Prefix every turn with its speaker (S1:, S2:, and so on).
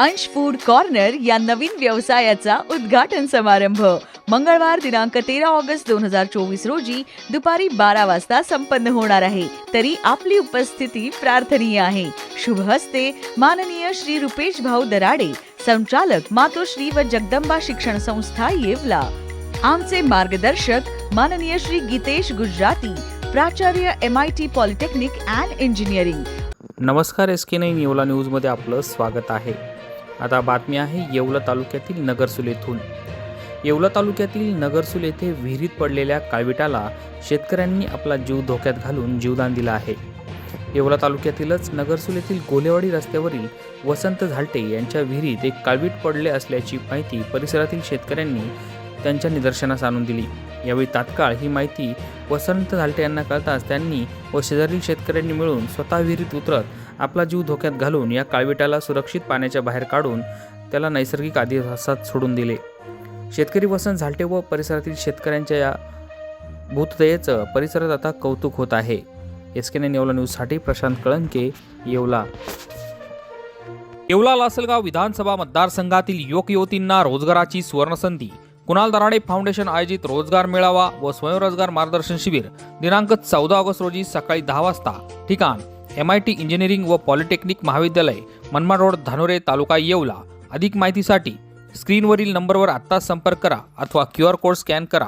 S1: अंश food corner या नवीन व्यवसायाचा उद्घाटन समारंभ. मंगळवार दिनांक तेरा ऑगस्ट दोन हजार चोवीस रोजी दुपारी बारा वाजता संपन्न होणार आहे. तरी आपली उपस्थिती प्रार्थनीय आहे. शुभ हस्ते माननीय श्री रुपेश भाऊ दराडे संचालक मातोश्री व जगदंबा शिक्षण संस्था येवला. आमचे मार्गदर्शक माननीय श्री गीतेश गुजराती प्राचार्य M I T polytechnic and engineering
S2: नमस्कार एस के नाईन येवला न्यूजमध्ये आपलं स्वागत आहे. आता बातमी आहे येवला तालुक्यातील नगरसूल येथून. येवला तालुक्यातील नगरसूल येथे विहिरीत पडलेल्या काळविटाला शेतकऱ्यांनी आपला जीव धोक्यात घालून जीवदान दिलं आहे. येवला तालुक्यातीलच नगरसूल येथील गोलेवाडी रस्त्यावरील वसंत झालटे यांच्या विहिरीत एक काळवीट पडले असल्याची माहिती परिसरातील शेतकऱ्यांनी त्यांच्या निदर्शनास आणून दिली. यावेळी तात्काळ ही माहिती वसंत झालटे यांना कळताच त्यांनी व शेजारील शेतकऱ्यांनी मिळून स्वतः विहिरीत उतरत आपला जीव धोक्यात घालून या काळविटाला सुरक्षित पाण्याच्या बाहेर काढून त्याला नैसर्गिक आदिवासात सोडून दिले. शेतकरी वसंत झालटे व परिसरातील शेतकऱ्यांच्या या भूतदयेचं परिसरात आता कौतुक होत आहे. एस के नेवला न्यूजसाठी प्रशांत कळंके येवला.
S3: येवला लासलगाव विधानसभा मतदारसंघातील युवक युवतींना रोजगाराची सुवर्णसंधी कुणाल दराडे फाउंडेशन आयोजित रोजगार मेळावा व स्वयंरोजगार मार्गदर्शन शिबिर दिनांक चौदा ऑगस्ट रोजी सकाळी दहा वाजता. ठिकाण एम आय टी इंजिनिअरिंग व पॉलिटेक्निक महाविद्यालय मनमाड रोड धानोरे तालुका येवला. अधिक माहितीसाठी स्क्रीनवरील नंबरवर आत्ताच संपर्क करा अथवा क्यू आर कोड स्कॅन करा.